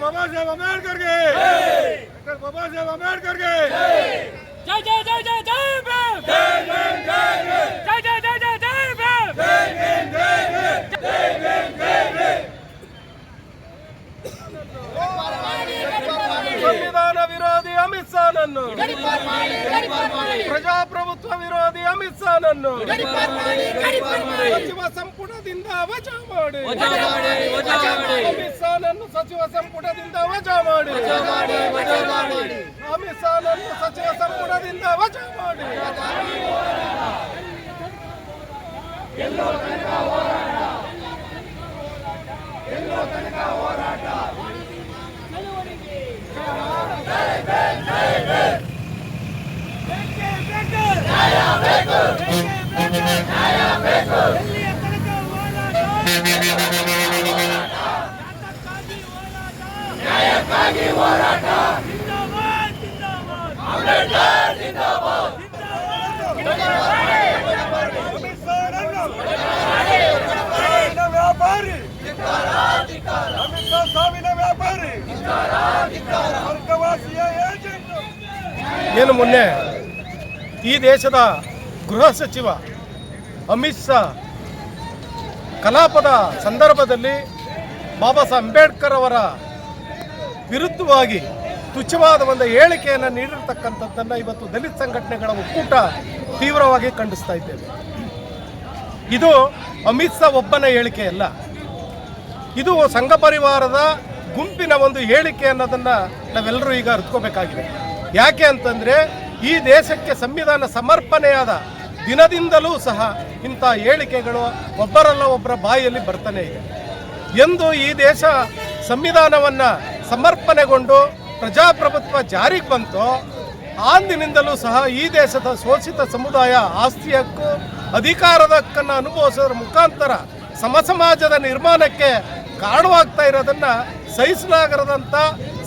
ಬಾಬಾ ಸಾಹೇಬ್ ಅಂಬೇಡ್ಕರ್ಗೆ. ಡಾಕ್ಟರ್ ಬಾಬಾ ಸಾಹೇಬ್ ಅಂಬೇಡ್ಕರ್ಗೆ. ಜೈ ಜೈ ಜೈ ಜೈ ಜೈ ಭೀಮ್ ಜೈ ಜೈ ಜೈ ಜೈ ಜೈ ಭೀಮ್ ಸಂವಿಧಾನ ವಿರೋಧಿ ಅಮಿತ್ ಶಾನನ್ನು ಗಡಿಪಾರ್ ಮಾಡಿ ಗಡಿಪಾರ್ ಮಾಡಿ ಪ್ರಜಾಪ್ರಭುತ್ವ ವಿರೋಧಿ ಅಮಿತ್ ಶಾನನ್ನು ಗಡಿಪಾರ್ ಮಾಡಿ ಗಡಿಪಾರ್ ಮಾಡಿ ಸಚಿವ ಸಂಪುಟದಿಂದ ವಜಾ ಮಾಡಿ ವಜಾ ಮಾಡಿ, ವಜಾ ಮಾಡಿ. ಅಮಿತ್ ಶಾನನ್ನು ಸಚಿವ ಸಂಪುಟದಿಂದ ವಜಾ ಮಾಡಿ ಅಮಿತ್ ಶಾನನ್ನು ಸಚಿವ ಸಂಪುಟದಿಂದ ವಜಾ ಮಾಡಿ ಅಮಿತ್ ಶಾನನ್ನು ಸಾವಿನ ವ್ಯಾಪಾರಿ ಅಮಿತ್ ಶಾ ಏನು ಮೊನ್ನೆ ಈ ದೇಶದ ಗೃಹ ಸಚಿವ ಅಮಿತ್ ಶಾ ಕಲಾಪದ ಸಂದರ್ಭದಲ್ಲಿ ಬಾಬಾ ಸಾಹೇಬ್ ಅಂಬೇಡ್ಕರ್ ಅವರ ವಿರುದ್ಧವಾಗಿ ತುಚ್ಛವಾದ ಒಂದು ಹೇಳಿಕೆಯನ್ನು ನೀಡಿರ್ತಕ್ಕಂಥದ್ದನ್ನು ಇವತ್ತು ದಲಿತ ಸಂಘಟನೆಗಳ ಒಕ್ಕೂಟ ತೀವ್ರವಾಗಿ ಖಂಡಿಸ್ತಾ ಇದ್ದೇವೆ. ಇದು ಅಮಿತ್ ಶಾ ಒಬ್ಬನ ಹೇಳಿಕೆಯಲ್ಲ ಇದು ಸಂಘ ಪರಿವಾರದ ಗುಂಪಿನ ಒಂದು ಹೇಳಿಕೆ ಅನ್ನೋದನ್ನು ನಾವೆಲ್ಲರೂ ಈಗ ಅರ್ಥಕೋಬೇಕಾಗಿದೆ ಯಾಕೆ ಅಂತಂದರೆ ಈ ದೇಶಕ್ಕೆ ಸಂವಿಧಾನ ಸಮರ್ಪಣೆಯಾದ ದಿನದಿಂದಲೂ ಸಹ ಇಂಥ ಹೇಳಿಕೆಗಳು ಒಬ್ಬರಲ್ಲ ಒಬ್ಬರ ಬಾಯಲ್ಲಿ ಬರ್ತಾನೆ ಇದೆ. ಎಂದು ಈ ದೇಶ ಸಂವಿಧಾನವನ್ನು ಸಮರ್ಪಣೆಗೊಂಡು ಪ್ರಜಾಪ್ರಭುತ್ವ ಜಾರಿಗೆ ಬಂತು ಅಂದಿನಿಂದಲೂ ಸಹ ಈ ದೇಶದ ಶೋಷಿತ ಸಮುದಾಯ ಆಸ್ತಿ ಹಕ್ಕು ಅಧಿಕಾರದ ಹಕ್ಕನ್ನು ಅನುಭವಿಸೋದ್ರ ಮುಖಾಂತರ ಸಮಸಮಾಜದ ನಿರ್ಮಾಣಕ್ಕೆ ಕಾರಣವಾಗ್ತಾ ಇರೋದನ್ನು ಸಹಿಸಲಾಗದಂಥ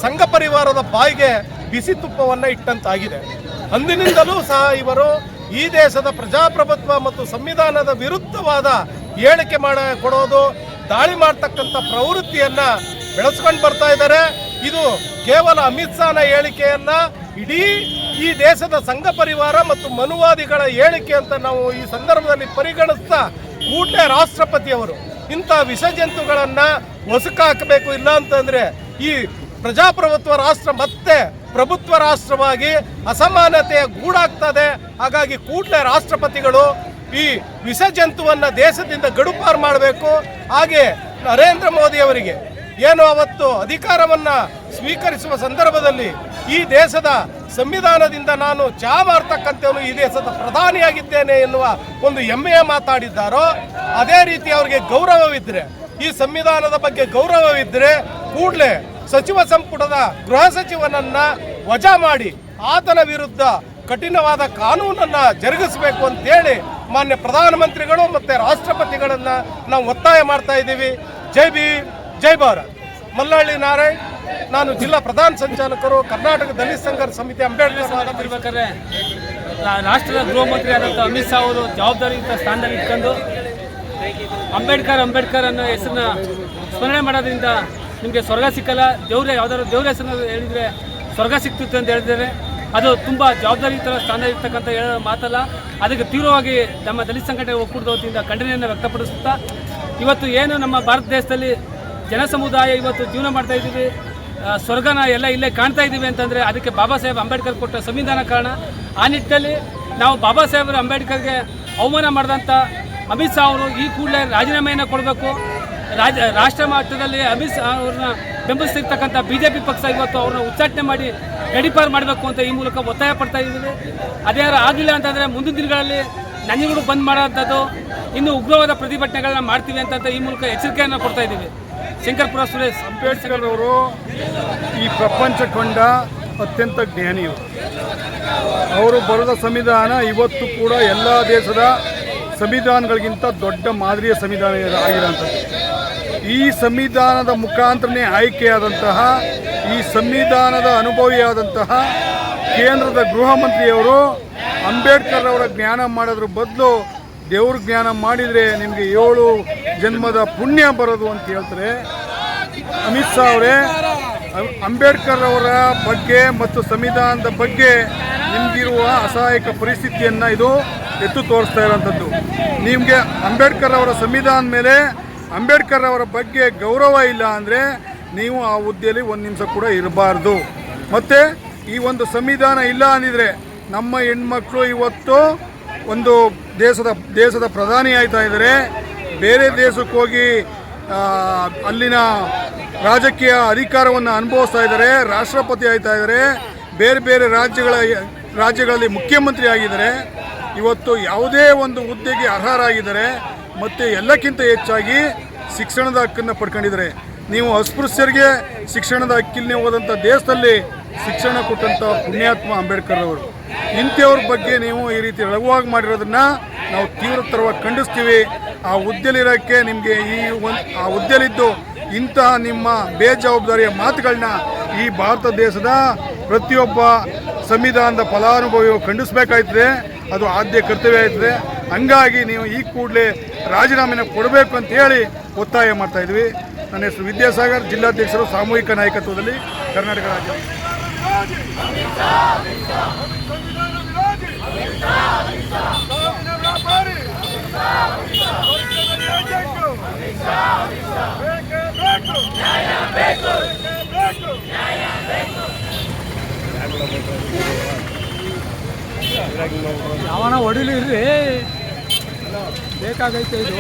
ಸಂಘ ಪರಿವಾರದ ಬಾಯಿಗೆ ಬಿಸಿ ತುಪ್ಪವನ್ನು ಇಟ್ಟಂತಾಗಿದೆ. ಅಂದಿನಿಂದಲೂ ಸಹ ಇವರು ಈ ದೇಶದ ಪ್ರಜಾಪ್ರಭುತ್ವ ಮತ್ತು ಸಂವಿಧಾನದ ವಿರುದ್ಧವಾದ ಹೇಳಿಕೆ ಮಾಡ ಕೊಡೋದು, ದಾಳಿ ಮಾಡ್ತಕ್ಕಂಥ ಪ್ರವೃತ್ತಿಯನ್ನ ಬೆಳೆಸ್ಕೊಂಡು ಬರ್ತಾ ಇದ್ದಾರೆ. ಇದು ಕೇವಲ ಅಮಿತ್ ಶಾನ ಹೇಳಿಕೆಯನ್ನ, ಇಡೀ ಈ ದೇಶದ ಸಂಘ ಪರಿವಾರ ಮತ್ತು ಮನುವಾದಿಗಳ ಹೇಳಿಕೆ ಅಂತ ನಾವು ಈ ಸಂದರ್ಭದಲ್ಲಿ ಪರಿಗಣಿಸ್ತಾ ಕೂಡಲೇ ರಾಷ್ಟ್ರಪತಿಯವರು ಇಂಥ ವಿಷಜಂತುಗಳನ್ನ ಹೊಸಕಾಕಬೇಕು ಇಲ್ಲ ಅಂತಂದ್ರೆ ಈ ಪ್ರಜಾಪ್ರಭುತ್ವ ರಾಷ್ಟ್ರ ಮತ್ತೆ ಪ್ರಭುತ್ವ ರಾಷ್ಟ್ರವಾಗಿ ಅಸಮಾನತೆ ಗೂಡಾಗ್ತದೆ. ಹಾಗಾಗಿ ಕೂಡಲೇ ರಾಷ್ಟ್ರಪತಿಗಳು ಈ ವಿಷಜಂತುವನ್ನ ದೇಶದಿಂದ ಗಡುಪಾರು ಮಾಡಬೇಕು. ಹಾಗೆ ನರೇಂದ್ರ ಮೋದಿ ಅವರಿಗೆ ಏನು ಅವತ್ತು ಅಧಿಕಾರವನ್ನು ಸ್ವೀಕರಿಸುವ ಸಂದರ್ಭದಲ್ಲಿ ಈ ದೇಶದ ಸಂವಿಧಾನದಿಂದ ನಾನು ಚಾ ಮಾರ್ತಕ್ಕಂಥವನು ಈ ದೇಶದ ಪ್ರಧಾನಿಯಾಗಿದ್ದೇನೆ ಎನ್ನುವ ಒಂದು ಹೆಮ್ಮೆಯ ಮಾತಾಡಿದ್ದಾರೋ, ಅದೇ ರೀತಿ ಅವರಿಗೆ ಗೌರವವಿದ್ದರೆ ಈ ಸಂವಿಧಾನದ ಬಗ್ಗೆ ಗೌರವವಿದ್ದರೆ ಕೂಡಲೇ ಸಚಿವ ಸಂಪುಟದ ಗೃಹ ಸಚಿವನನ್ನ ವಜಾ ಮಾಡಿ ಆತನ ವಿರುದ್ಧ ಕಠಿಣವಾದ ಕಾನೂನನ್ನ ಜರುಗಿಸಬೇಕು ಅಂತೇಳಿ ಮಾನ್ಯ ಪ್ರಧಾನಮಂತ್ರಿಗಳು ಮತ್ತೆ ರಾಷ್ಟ್ರಪತಿಗಳನ್ನ ನಾವು ಒತ್ತಾಯ ಮಾಡ್ತಾ ಇದ್ದೀವಿ. ಜೈ ಬಿ ಜೈ ಭಾರತ್. ಮಲ್ಲಹಳ್ಳಿ ನಾರಾಯಣ್, ನಾನು ಜಿಲ್ಲಾ ಪ್ರಧಾನ ಸಂಚಾಲಕರು, ಕರ್ನಾಟಕ ದಲಿತ ಸಂಘರ್ಷ ಸಮಿತಿ ಅಂಬೇಡ್ಕರ್ ರಾಷ್ಟ್ರದ ಗೃಹ ಮಂತ್ರಿ ಆದಂಥ ಅಮಿತ್ ಶಾ ಅವರು ಜವಾಬ್ದಾರಿಯುತ ಸ್ಥಾನದಲ್ಲಿ ಇಟ್ಕೊಂಡು ಅಂಬೇಡ್ಕರ್ ಅಂಬೇಡ್ಕರ್ ಅನ್ನೋ ಹೆಸರನ್ನ ಸ್ಮರಣೆ ಮಾಡೋದ್ರಿಂದ ನಿಮಗೆ ಸ್ವರ್ಗ ಸಿಕ್ಕಲ್ಲ, ದೇವ್ರ ಯಾವ್ದಾದ್ರು ದೇವ್ರ ಹೆಸರು ಹೇಳಿದರೆ ಸ್ವರ್ಗ ಸಿಕ್ತಿತ್ತು ಅಂತ ಹೇಳಿದರೆ ಅದು ತುಂಬ ಜವಾಬ್ದಾರಿಯುತ ಸ್ಥಾನ ಇರ್ತಕ್ಕಂಥ ಹೇಳೋ ಮಾತಲ್ಲ. ಅದಕ್ಕೆ ತೀವ್ರವಾಗಿ ನಮ್ಮ ದಲಿತ ಸಂಘಟನೆ ಒಕ್ಕೂಟದ ವತಿಯಿಂದ ಖಂಡನೆಯನ್ನು ವ್ಯಕ್ತಪಡಿಸುತ್ತಾ, ಇವತ್ತು ಏನು ನಮ್ಮ ಭಾರತ ದೇಶದಲ್ಲಿ ಜನ ಸಮುದಾಯ ಇವತ್ತು ಜೀವನ ಮಾಡ್ತಾ ಇದ್ದೀವಿ ಸ್ವರ್ಗನ ಎಲ್ಲ ಇಲ್ಲೇ ಕಾಣ್ತಾ ಇದ್ದೀವಿ ಅಂತಂದರೆ ಅದಕ್ಕೆ ಬಾಬಾ ಸಾಹೇಬ್ ಅಂಬೇಡ್ಕರ್ ಕೊಟ್ಟ ಸಂವಿಧಾನ ಕಾರಣ. ಆ ನಿಟ್ಟಿನಲ್ಲಿ ನಾವು ಬಾಬಾ ಸಾಹೇಬ್ ಅಂಬೇಡ್ಕರ್ಗೆ ಅವಮಾನ ಮಾಡಿದಂಥ ಅಮಿತ್ ಶಾ ಅವರು ಈ ಕೂಡಲೇ ರಾಜೀನಾಮೆಯನ್ನು ಕೊಡಬೇಕು. ರಾಜ ರಾಷ್ಟ್ರ ಮಟ್ಟದಲ್ಲಿ ಅಮಿತ್ ಅವ್ರನ್ನ ಬೆಂಬಲಿಸ್ತಿರ್ತಕ್ಕಂಥ ಬಿ ಜೆ ಪಿ ಪಕ್ಷ ಇವತ್ತು ಅವ್ರನ್ನ ಉಚ್ಚಾಟನೆ ಮಾಡಿ ಗಡಿಪಾರು ಮಾಡಬೇಕು ಅಂತ ಈ ಮೂಲಕ ಒತ್ತಾಯ ಪಡ್ತಾ ಇದ್ದೀವಿ. ಅದೇ ಆಗಲಿಲ್ಲ ಅಂತಂದರೆ ಮುಂದಿನ ದಿನಗಳಲ್ಲಿ ನಂಜನಗೂಡು ಬಂದ್ ಮಾಡೋಂಥದ್ದು, ಇನ್ನು ಉಗ್ರವಾದ ಪ್ರತಿಭಟನೆಗಳನ್ನ ಮಾಡ್ತೀವಿ ಅಂತ ಈ ಮೂಲಕ ಎಚ್ಚರಿಕೆಯನ್ನು ಕೊಡ್ತಾ ಇದ್ದೀವಿ. ಶಂಕರ್ಪುರ ಸುರೇಶ್. ಅಂಬೇಡ್ಕರ್ ಈ ಪ್ರಪಂಚ ಕಂಡ ಅತ್ಯಂತ ಜ್ಞಾನಿಯು. ಅವರು ಬರೆದ ಸಂವಿಧಾನ ಇವತ್ತು ಕೂಡ ಎಲ್ಲ ದೇಶದ ಸಂವಿಧಾನಗಳಿಗಿಂತ ದೊಡ್ಡ ಮಾದರಿಯ ಸಂವಿಧಾನ ಆಗಿರೋಂಥದ್ದು ಈ ಸಂವಿಧಾನದ ಮುಖಾಂತರನೇ ಆಯ್ಕೆಯಾದಂತಹ, ಈ ಸಂವಿಧಾನದ ಅನುಭವಿಯಾದಂತಹ ಕೇಂದ್ರದ ಗೃಹ ಮಂತ್ರಿಯವರು ಅಂಬೇಡ್ಕರ್ ಅವರ ಜ್ಞಾನ ಮಾಡೋದ್ರ ಬದಲು ದೇವ್ರ ಜ್ಞಾನ ಮಾಡಿದರೆ ನಿಮಗೆ ಏಳು ಜನ್ಮದ ಪುಣ್ಯ ಬರೋದು ಅಂತ ಹೇಳ್ತಾರೆ. ಅಮಿತ್ ಶಾ ಅವರೇ ಅಂಬೇಡ್ಕರ್ ಅವರ ಬಗ್ಗೆ ಮತ್ತು ಸಂವಿಧಾನದ ಬಗ್ಗೆ ನಿಮಗಿರುವ ಅಸಹಾಯಕ ಪರಿಸ್ಥಿತಿಯನ್ನು ಇದು ಎತ್ತು ತೋರಿಸ್ತಾ ಇರೋಂಥದ್ದು. ನಿಮಗೆ ಅಂಬೇಡ್ಕರ್ ಅವರ ಸಂವಿಧಾನ ಮೇಲೆ ಅಂಬೇಡ್ಕರ್ ಅವರ ಬಗ್ಗೆ ಗೌರವ ಇಲ್ಲ ಅಂದರೆ ನೀವು ಆ ಹುದ್ದೆಯಲ್ಲಿ ಒಂದು ನಿಮಿಷ ಕೂಡ ಇರಬಾರ್ದು. ಮತ್ತು ಈ ಒಂದು ಸಂವಿಧಾನ ಇಲ್ಲ ಅಂದಿದ್ರೆ ನಮ್ಮ ಹೆಣ್ಮಕ್ಳು ಇವತ್ತು ಒಂದು ದೇಶದ ದೇಶದ ಪ್ರಧಾನಿ ಆಯ್ತಾ ಇದ್ದಾರೆ. ಬೇರೆ ದೇಶಕ್ಕೆ ಹೋಗಿ ಅಲ್ಲಿನ ರಾಜಕೀಯ ಅಧಿಕಾರವನ್ನು ಅನುಭವಿಸ್ತಾ ಇದ್ದಾರೆ, ರಾಷ್ಟ್ರಪತಿ ಆಯ್ತಾ ಇದ್ದಾರೆ, ಬೇರೆ ಬೇರೆ ರಾಜ್ಯಗಳ, ರಾಜ್ಯಗಳಲ್ಲಿ ಮುಖ್ಯಮಂತ್ರಿ ಆಗಿದ್ದಾರೆ. ಇವತ್ತು ಯಾವುದೇ ಒಂದು ಹುದ್ದೆಗೆ ಅರ್ಹರಾಗಿದ್ದಾರೆ ಮತ್ತು ಎಲ್ಲಕ್ಕಿಂತ ಹೆಚ್ಚಾಗಿ ಶಿಕ್ಷಣದ ಹಕ್ಕನ್ನು ಪಡ್ಕೊಂಡಿದ್ದಾರೆ. ನೀವು ಅಸ್ಪೃಶ್ಯರಿಗೆ ಶಿಕ್ಷಣದ ಹಕ್ಕಿಲ್ನೇ ಹೋದಂಥ ದೇಶದಲ್ಲಿ ಶಿಕ್ಷಣ ಕೊಟ್ಟಂಥ ಪುಣ್ಯಾತ್ಮ ಅಂಬೇಡ್ಕರ್ ಅವರು. ಇಂಥವ್ರ ಬಗ್ಗೆ ನೀವು ಈ ರೀತಿ ಲಘುವಾಗಿ ಮಾಡಿರೋದನ್ನ ನಾವು ತೀವ್ರತರವಾಗಿ ಖಂಡಿಸ್ತೀವಿ. ಆ ಹುದ್ದೆಲಿರೋಕ್ಕೆ ನಿಮಗೆ ಈ ಒಂದು, ಆ ಹುದ್ದೆಲಿದ್ದು ಇಂತಹ ನಿಮ್ಮ ಬೇಜವಾಬ್ದಾರಿಯ ಮಾತುಗಳನ್ನ ಈ ಭಾರತ ದೇಶದ ಪ್ರತಿಯೊಬ್ಬ ಸಂವಿಧಾನದ ಫಲಾನುಭವಿಯು ಖಂಡಿಸಬೇಕಾಯ್ತದೆ. ಅದು ಆದ್ಯ ಕರ್ತವ್ಯ ಆಯ್ತದೆ. ಹಂಗಾಗಿ ನೀವು ಈ ಕೂಡಲೇ ರಾಜೀನಾಮೆನ ಕೊಡಬೇಕು ಅಂತ ಹೇಳಿ ಒತ್ತಾಯ ಮಾಡ್ತಾ ಇದ್ವಿ. ನನ್ನ ಹೆಸರು ವಿದ್ಯಾಸಾಗರ್, ಜಿಲ್ಲಾಧ್ಯಕ್ಷರು ಸಾಮೂಹಿಕ ನಾಯಕತ್ವದಲ್ಲಿ ಕರ್ನಾಟಕ ರಾಜ್ಯ. ಯಾವನ ಹೊಡಿಲಿ ಬೇಕಾಗೈತೆ ಇದು.